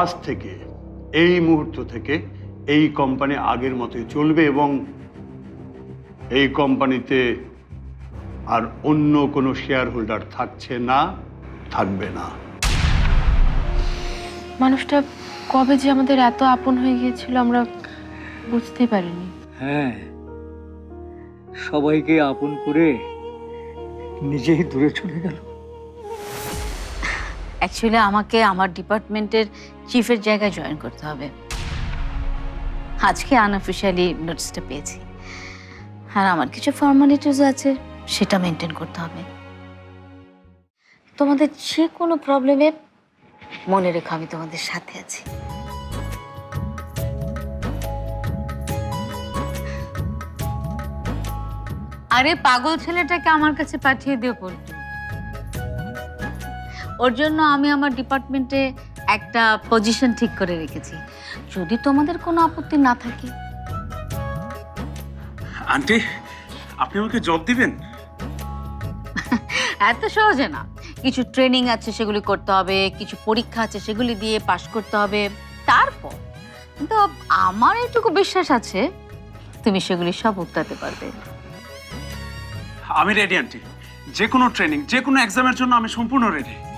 আজ থেকে এই মুহূর্ত থেকে এই কোম্পানি আগের মতোই চলবে এবং এই কোম্পানিতে আর অন্য কোনো শেয়ার হোল্ডার থাকছে না থাকবে না। মানুষটা কবে যে আমাদের এত আপন হয়ে গিয়েছিল আমরা বুঝতেই পারিনি। হ্যাঁ সবাইকে আপন করে নিজেই দূরে চলে গেল। অ্যাকচুয়ালি আমাকে আমার ডিপার্টমেন্টের চিফের জায়গায় জয়েন করতে হবে। আজকে আনঅফিসিয়ালি নোটিসটা পেয়েছি। আর আমার কিছু ফর্মালিটিসও আছে, সেটা মেনটেন করতে হবে। তোমাদের যে কোনো প্রবলেমে মনে রেখো, আমি তোমাদের সাথে আছি। আরে, পাগল ছেলেটাকে আমার কাছে পাঠিয়ে দিও, পল্টু। ওর জন্য আমি আমার ডিপার্টমেন্টে একটা পজিশন ঠিক করে রেখেছি। যদি তোমাদের কোনো আপত্তি না থাকে। আন্টি আপনি আমাকে জব দিবেন? এত সহজে না। কিছু ট্রেনিং আছে সেগুলি করতে হবে কিছু পরীক্ষা আছে সেগুলি দিয়ে পাশ করতে হবে। তারপর কিন্তু আমার এইটুকু বিশ্বাস আছে তুমি সেগুলি সব উত্তাতে পারবে। আমি রেডি আন্টি। যে কোনো ট্রেনিং যে কোনো এক্সামের জন্য আমি সম্পূর্ণ রেডি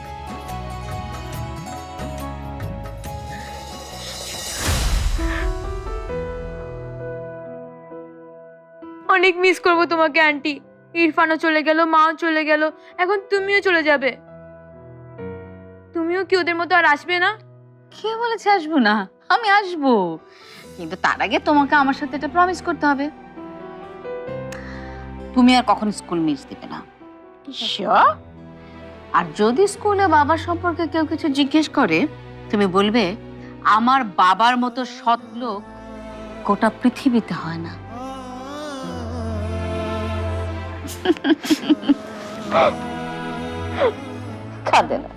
অনেক মিস করব তোমাকে আন্টি ইরফানও চলে গেল, মাও চলে গেল, এখন তুমিও চলে যাবে। তুমিও কি ওদের মতো আর আসবে না? কে বলেছে আসব না? আমি আসব। কিন্তু তার আগে তোমাকে আমার সাথে এটা প্রমিস করতে হবে। তুমি আর কখন স্কুল মিস দিবে না? আর যদি স্কুলে বাবার সম্পর্কে কেউ কিছু জিজ্ঞেস করে, তুমি বলবে, আমার বাবার মতো সৎ লোক গোটা পৃথিবীতে হয় না। কাঁদে না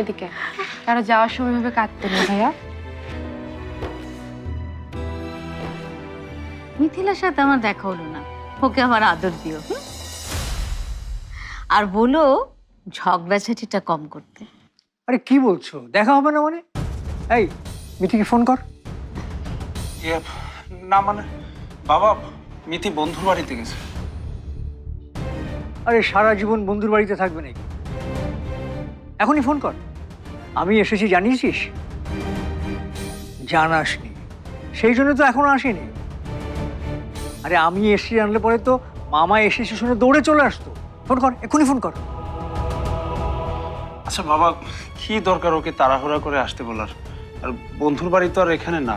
এদিকে তারা যাওয়ার সময় ভাবে কাঁদতে নেই ভাইয়া। মিথিলার সাথে আমার দেখা হলো না। ওকে আমার আদর দিও হুম? আর বলো ঝগড়াঝাটিটা কম করতে। আরে কি বলছো? দেখা হবে না মানে? এই মিঠিকে ফোন কর? ইয়ে, না মানে বাবা মিতি বন্ধুর বাড়িতে গেছে। আরে সারা জীবন বন্ধুর বাড়িতে থাকবে নাকি? এখনই ফোন কর। আমি এসেছি জানিয়েছিস? জানাসনি সেই জন্য তো এখনও আসেনি। আরে আমি এসে জানলে পরে তো মামা এসেছে শুনে দৌড়ে চলে আসতো। ফোন কর এখনই ফোন কর। আচ্ছা বাবা কি দরকার ওকে তাড়াহুড়া করে আসতে বলার? আর বন্ধুর বাড়ি তো আর এখানে না।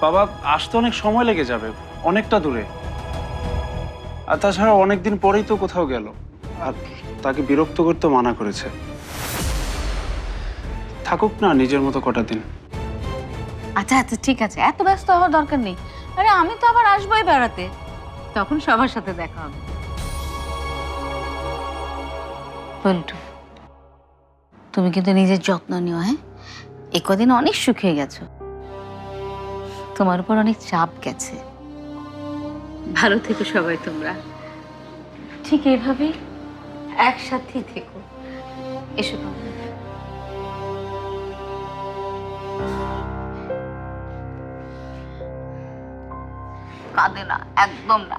বাবা আসতে অনেক সময় লেগে যাবে অনেকটা দূরে। আর তাছাড়া অনেকদিন পরেই তো কোথাও গেল। আর তাকে বিরক্ত করতে মানা করেছে। থাকুক না নিজের মতো কটা দিন। আচ্ছা আচ্ছা ঠিক আছে। এত ব্যস্ত হওয়ার দরকার নেই। আরে আমি তো আবার আসবোই বেড়াতে। তখন সবার সাথে দেখা হবে। পল্টু তুমি কিন্তু নিজের যত্ন নিও হ্যাঁ? এ কদিন অনেক সুখে গেছো। তোমার উপর অনেক চাপ গেছে। ভালো থেকো সবাই তোমরা। ঠিক এইভাবেই একসাথেই থেকো। এসো কাঁদে না একদম না।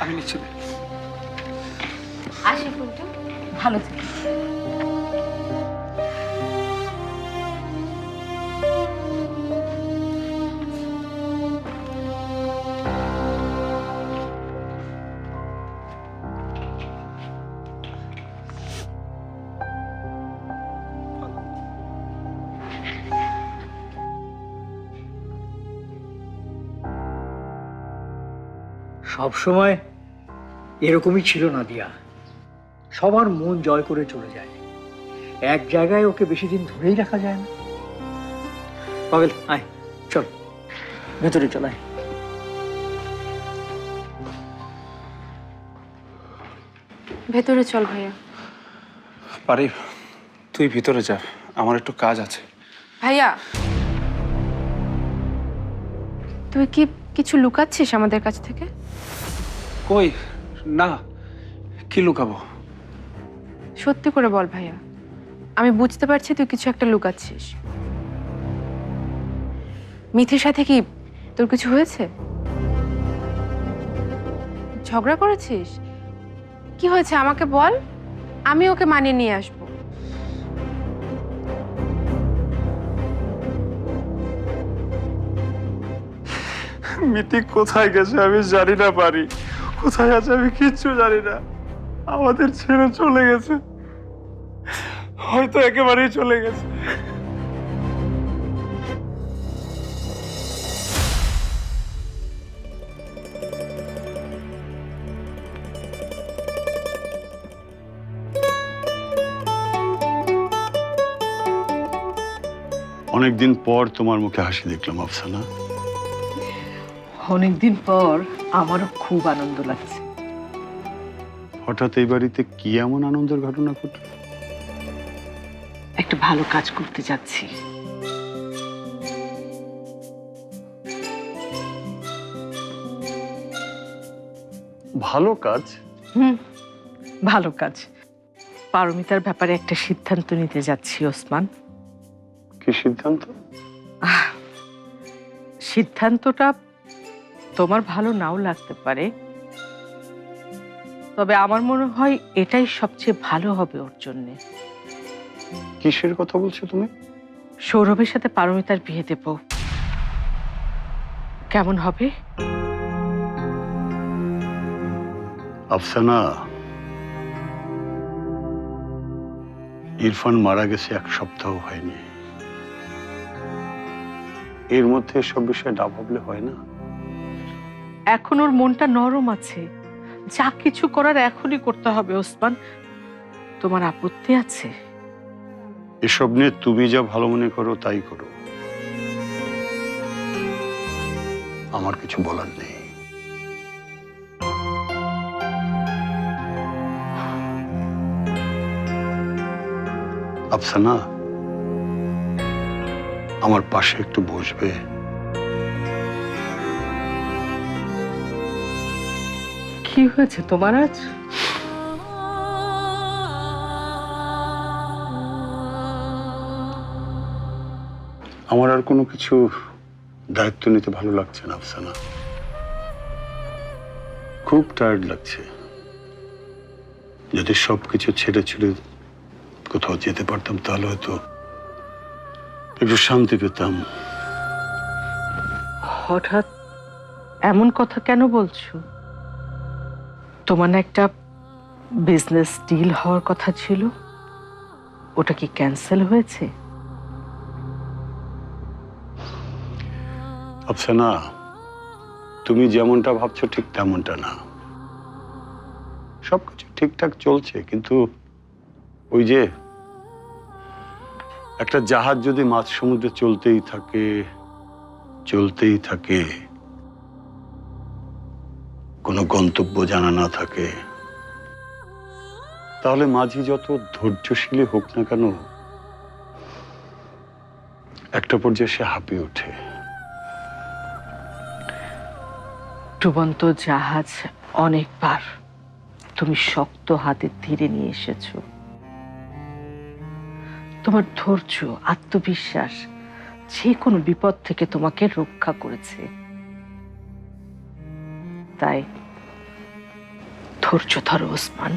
আমি নিচ্ছি আসি ফুলটু ভালো থেকো। সব সময় এরকমই ছিল না দিয়া সবার মন জয় করে চলে যায়। এক জায়গায় ওকে বেশি দিন ধরেই রাখা যায় না। পাগল আয় চল। ভেতরে চল আয়। ভেতরে চল ভাইয়া। পারি তুই ভিতরে যা আমার একটু কাজ আছে। ভাইয়া তুই কি কিছু লুকাচ্ছিস আমাদের কাছ থেকে? কই? না কি লুকাবো? সত্যি করে বল ভাইয়া আমি বুঝতে পারছি তুই কিছু একটা লুকাচ্ছিস। মিথির সাথে কি তোর কিছু হয়েছে? ঝগড়া করেছিস? কি হয়েছে আমাকে বল? আমি ওকে মানিয়ে নিয়ে আসব। মিতি কোথায় গেছে আমি জানি না পারি কোথায় আছে আমি কিচ্ছু জানি না। আমাদের ছেড়ে চলে গেছে। হয়তো একেবারেই চলে গেছে। অনেকদিন পর তোমার মুখে হাসি দেখলাম, আফসানা। অনেকদিন পর আমারও খুব আনন্দ লাগছে। হঠাৎ এই বাড়িতে কি এমন আনন্দের ঘটনা ঘটল? একটা ভালো কাজ করতে যাচ্ছি। ভালো কাজ? হুম ভালো কাজ। পারমিতার ব্যাপারে একটা সিদ্ধান্ত নিতে যাচ্ছি ওসমান। কি সিদ্ধান্ত? সিদ্ধান্তটা তোমার ভালো নাও লাগতে পারে। তবে আমার মনে হয় এটাই সবচেয়ে ভালো হবে ওর জন্য। কিসের কথা বলছো তুমি? সৌরভের সাথে পারমিতার বিয়ে দেব। কেমন হবে? আফসানা ইরফান মারা গেছে এক সপ্তাহ হয়নি। এর মধ্যে সব বিষয়ে না ভাবলে হয় না। এখন ওর মনটা নরম আছে। যা কিছু করার এখনই করতে হবে, ওসমান। তোমার আপত্তি আছে? এসব নিয়ে তুমি যা ভালো মনে করো, তাই করো। আমার কিছু বলার নেই। আফসানা, আমার পাশে একটু বসবে। কি হয়েছে তোমার আজ? আমার আর কোনো কিছু দায়িত্ব নিতে ভালো লাগছে না আফসানা। খুব টায়ার্ড লাগছে। যদি সব কিছু ছেড়ে ছেড়ে কোথাও যেতে পারতাম তাহলে হয়তো একটু শান্তি পেতাম। হঠাৎ এমন কথা কেন বলছো? তোমার না একটা বিজনেস ডিল হওয়ার কথা ছিল? ওটা কি ক্যান্সেল হয়েছে? আফসানা তুমি যেমনটা ভাবছ ঠিক তেমনটা না। সবকিছু ঠিকঠাক চলছে, কিন্তু ওই যে একটা জাহাজ যদি মাঝ সমুদ্রে চলতেই থাকে চলতেই থাকে কোনো গন্তব্য জানা না থাকে। তাহলে মাঝি যত ধৈর্যশীলী হোক না কেন, একটা পর্যায়ে সে হাঁপিয়ে ওঠে। ডুবন্ত জাহাজ অনেকবার তুমি শক্ত হাতে তীরে নিয়ে এসেছ। তোমার ধৈর্য, আত্মবিশ্বাস যে কোনো বিপদ থেকে তোমাকে রক্ষা করেছে। তাই ধৈর্য ধরো ওসমান।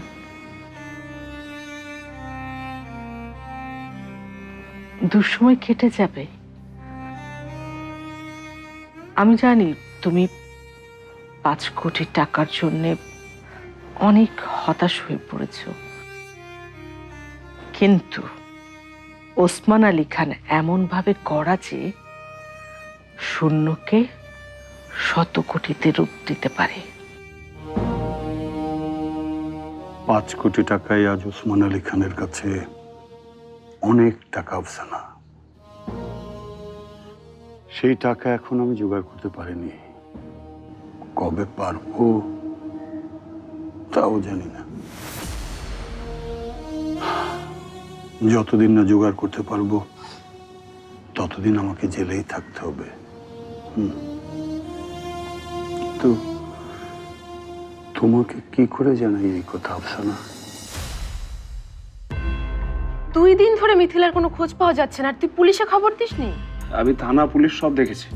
দুঃসময় কেটে যাবে। আমি জানি তুমি পাঁচ কোটি টাকার জন্যে অনেক হতাশ হয়ে পড়েছ। কিন্তু ওসমান আলী খান এমনভাবে করা যে শূন্যকে শত কোটিতে রূপ দিতে পারে। পাঁচ কোটি টাকায় আজ ওসমান আলী খানের কাছে অনেক টাকা আফসানা। সেই টাকা এখন আমি জোগাড় করতে পারিনি। কবে পারব তাও জানি না। যতদিন না জোগাড় করতে পারব, ততদিন আমাকে জেলেই থাকতে হবে। হুম। তো তোমাকে কি করে জানাই এই কথা আফসানা? দুই দিন ধরে মিথিলার কোনো খোঁজ পাওয়া যাচ্ছে না আর তুই পুলিশে খবর দিসনি? আমি থানা পুলিশ সব দেখেছি।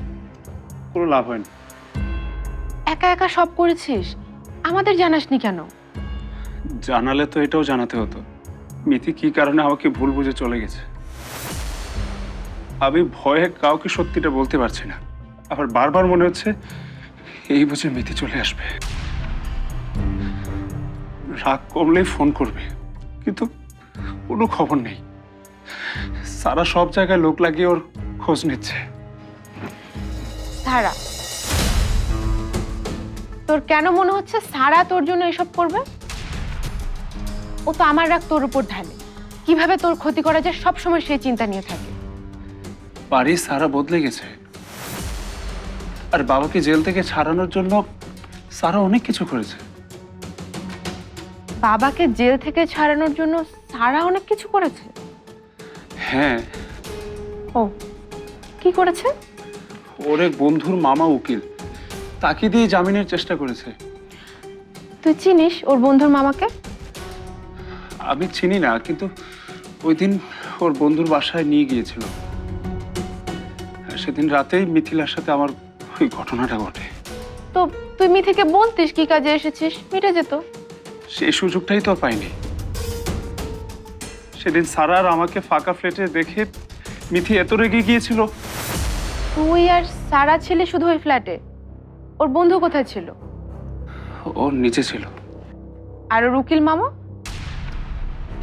কোনো লাভ হয়নি। একা একা সব করেছিস? আমাদের জানাসনি কেন? জানালে তো এটাও জানাতে হতো। মিথি কি কারণে আমাকে ভুল বুঝে চলে গেছে? আমি ভয়ে কাউকে সত্যিটা বলতে পারছি না। আবার বারবার মনে হচ্ছে এই বুঝে মিথি চলে আসবে। রাগ কমলেই ফোন করবে কিন্তু কোনো খবর নেই। সারা সব জায়গায় লোক লাগিয়ে ওর খোঁজ নিচ্ছে। সারা তোর কেন মনে হচ্ছে সারা তোর জন্য এসব করবে? ও তো আমার রাগ তোর উপর ঢালে। কীভাবে তোর ক্ষতি করা যায় সব সময় সেই চিন্তা নিয়ে থাকে। বাড়ি সারা বদলে গেছে। আর বাবাকে জেল থেকে ছাড়ানোর জন্য সারা অনেক কিছু করেছে। বাবাকে জেল থেকে ছাড়ানোর জন্য সারা অনেক কিছু করেছে। হ্যাঁ। ও কি করেছে? ওর এক বন্ধুর মামা উকিল তাকে দিয়ে জামিনের চেষ্টা করেছে। তুই চিনিস ওর বন্ধুর মামাকে? আমি চিনি না কিন্তু ওই দিন ওর বন্ধুর বাসায় নিয়ে গিয়েছিল। সেদিন রাতেই মিথিলার সাথে আমার ওই ঘটনাটা ঘটে। তো তুই মিথিকে বলতিস কি কাজে এসেছিস? মিটে যেত। সেই সুযোগটাই তো পাইনি। সেদিন সারার আমাকে ফাঁকা ফ্ল্যাটে দেখে মিথি এত রেগে গিয়েছিল। তুই আর সারা ছেলে শুধু ওই ফ্ল্যাটে। ওর বন্ধু কোথায় ছিল? ওর নিচে ছিল। আর ওর উকিল মামা?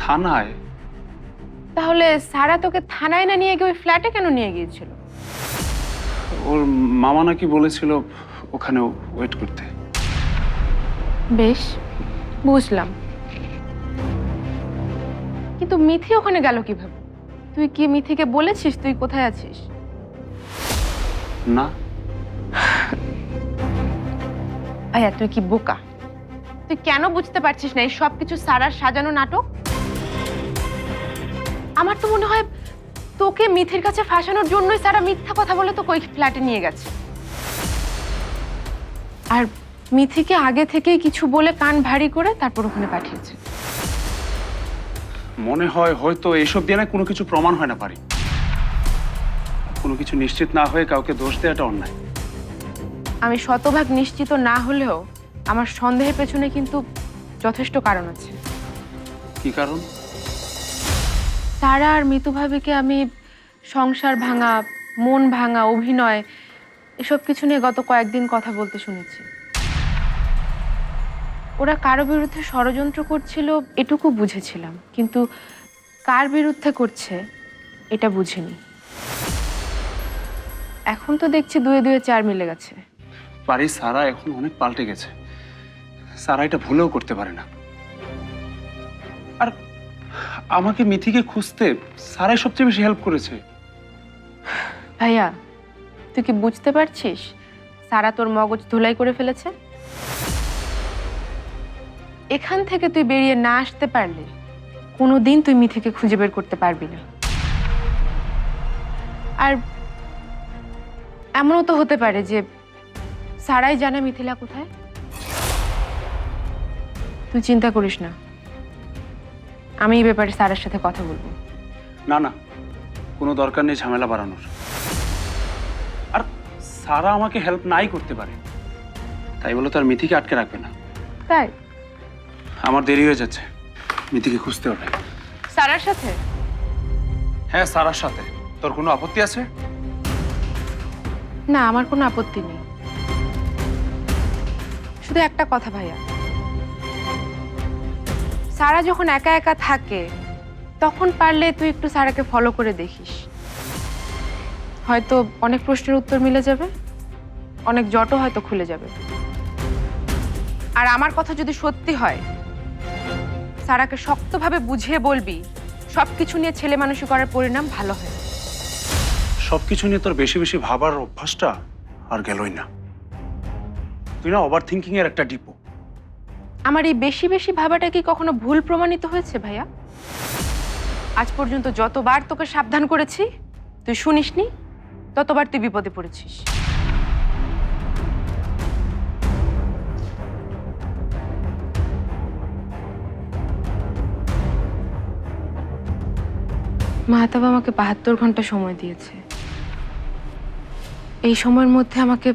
থানায়। তাহলে সারা তোকে থানায় না নিয়ে গিয়ে ওই ফ্ল্যাটে কেন নিয়ে গিয়েছিল? ওর মামা নাকি বলেছিল ওখানে ওয়েট করতে। বেশ। বুঝলাম। কিন্তু মিথি ওখানে গেল কীভাবে? তুই কি মিথিকে বলেছিস তুই কোথায় আছিস? না। ভাইয়া তুই কি বোকা? তুই কেন বুঝতে পারছিস না এই সব কিছু সারার সাজানো নাটক? আমার তো মনে হয় তোকে মিথির কাছে ফাঁসানোর জন্যই সারা মিথ্যা কথা বলে তোকে ওই ফ্ল্যাটে নিয়ে গেছে। আর মিথিকে আগে থেকেই কিছু বলে কান ভারী করে তারপর ওখানে পাঠিয়েছে। মনে হয় হয়তো এইসব দিয়ে না কোনো কিছু প্রমাণ হয় না পারি। কোনো কিছু নিশ্চিত না হয়ে কাউকে দোষ দেওয়াটা অন্যায়। আমি শতভাগ নিশ্চিত না হলেও আমার সন্দেহের পেছনে কিন্তু যথেষ্ট কারণ আছে। কি কারণ? তারা আর মিতু ভাবিকে আমি সংসার ভাঙা মন ভাঙা অভিনয় এসব কিছু নিয়ে গত কয়েকদিন কথা বলতে শুনেছি। ওরা কারও বিরুদ্ধে ষড়যন্ত্র করছিল এটুকু বুঝেছিলাম কিন্তু কার বিরুদ্ধে করছে এটা বুঝিনি। এখন তো দেখছি দুয়ে দুয়ে চার মিলে গেছে। বাড়ির সারা এখন অনেক পাল্টে গেছে। সারা এটা ভুলেও করতে পারে না। আর আমাকে মিথিকে খুঁজতে সারাই সবচেয়ে বেশি হেল্প করেছে। ভাইয়া তুই কি বুঝতে পারছিস? সারা তোর মগজ ধুলাই করে ফেলেছে? এখান থেকে তুই বেরিয়ে না আসতে পারলে কোনো দিন তুই মিথিকে খুঁজে বের করতে পারবি না। আর এমনও তো হতে পারে যে সারাই জানে মিথিলা কোথায়। তুই চিন্তা করিস না। আমি এই ব্যাপারে সারার সাথে কথা বলব। না না। কোনো দরকার নেই ঝামেলা বাড়ানোর। আর সারা আমাকে হেল্প নাই করতে পারে। তাই বলে তো আর মিথিকে আটকে রাখবে না। তাই? আমার দেরি হয়ে যাচ্ছে। মিথিকে খুঁজতে হবে। সারার সাথে? হ্যাঁ সারার সাথে। তোর কোনো আপত্তি আছে? না আমার কোনো আপত্তি নেই। শুধু একটা কথা ভাইয়া। সারা যখন একা একা থাকে তখন পারলে তুই একটু সারাকে ফলো করে দেখিস। হয়তো অনেক প্রশ্নের উত্তর মিলে যাবে অনেক জটও হয়তো খুলে যাবে। আর আমার কথা যদি সত্যি হয় সারাকে শক্তভাবে বুঝিয়ে বলবি সবকিছু নিয়ে ছেলে মানুষই করার পরিণাম ভালো হয়। সবকিছু নিয়ে তোর বেশি বেশি ভাবার অভ্যাসটা আর গেলই না। তুই না ওভার থিঙ্কিং এর একটা ডিপো আমার এই বেশি বেশি ভাবাটা কি কখনো ভুল প্রমাণিত হয়েছে ভাইয়া? আজ পর্যন্ত যতবার তোকে সাবধান করেছি তুই শুনিসনি ততবার তুই বিপদে পড়েছিস। মাহাতাব আমাকে বাহাত্তর ঘণ্টা সময় দিয়েছে। এই সময়ের মধ্যে আমাকে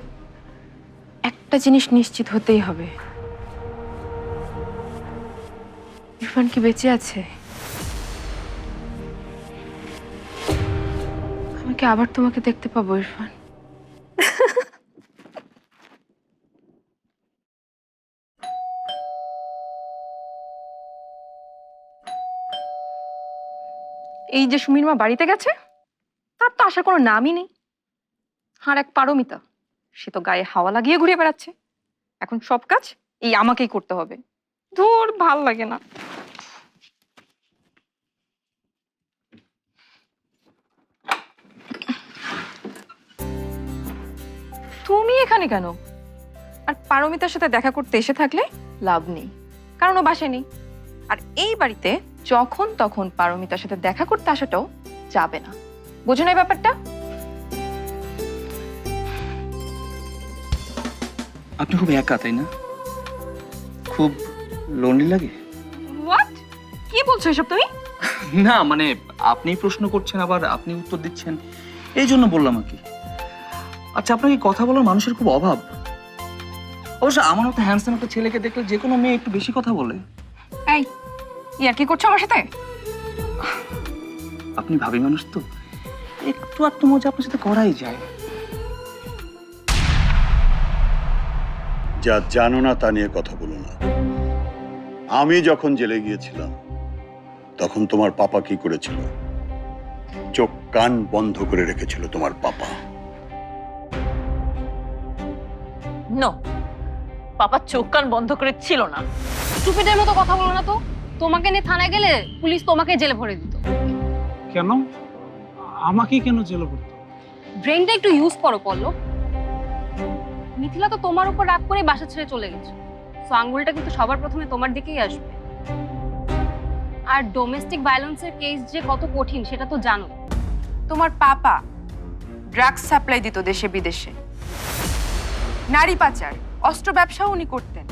একটা জিনিস নিশ্চিত হতেই হবে। ইরফান কি বেঁচে আছে? আমাকে আবার তোমাকে দেখতে পাবো, ইরফান? এই যে সুমির মা বাড়িতে গেছে, তার তো আসার কোনো নামই নেই। আর এক পারমিতা, সে তো গায়ে হাওয়া লাগিয়ে ঘুরে বেড়াচ্ছে। এখন সব কাজ এই আমাকেই করতে হবে। ধুর, ভালো লাগে না। তুমি এখানে কেন? আর পারমিতার সাথে দেখা করতে এসে থাকলে লাভ নেই, কারণ ও বাসে নেই। আর এই বাড়িতে যখন তখন পারমিতার সাথে দেখা করতে আসাটাও যাবে না। বোঝো না এই ব্যাপারটা? আপনি খুব একা তাই না? খুব লোনলি লাগে? হোয়াট কি বলছো এসব তুমি? না মানে আপনি প্রশ্ন করছেন আবার আপনি উত্তর দিচ্ছেন। এই জন্য বললাম আর কি। আচ্ছা আপনাকে কথা বলার মানুষের খুব অভাব। অবশ্য আমার মতো হ্যান্ডসাম একটা ছেলেকে দেখলে যে কোনো মেয়ে একটু বেশি কথা বলে। এই ইয়ার কি করছ আমার সাথে? আপনি ভাবি মানুষ তো। একটু একটু মজা আপনার সাথে করাই যায়। যা জানো না তা নিয়ে কথা বলো না। আমি যখন জেলে গিয়েছিলাম তখন তোমার পাপা কি করেছিল? চোখ কান বন্ধ করে রেখেছিল তোমার পাপা। নো পাপা চোখ কান বন্ধ করে ছিল না। স্টুপিডের মতো কথা বলো না তো। তোমাকে নিয়ে থানায় গেলে পুলিশ তোমাকে জেলে ভরে দিত। কেন? আমাকে কেন জেলে পড়তো ব্রেনটা একটু ইউজ করো পল্লব। মিথিলা তো তোমার উপর রাগ করে বাসা ছেড়ে চলে গেছে। সো আঙ্গুলটা কিন্তু সবার প্রথমে তোমার দিকেই আসবে। আর ডোমেস্টিক ভায়োলেন্সের কেস যে কত কঠিন সেটা তো জানো। তোমার পাপা ড্রাগস সাপ্লাই দিত দেশে বিদেশে নারী পাচার অস্ত্র ব্যবসাও উনি করতেন।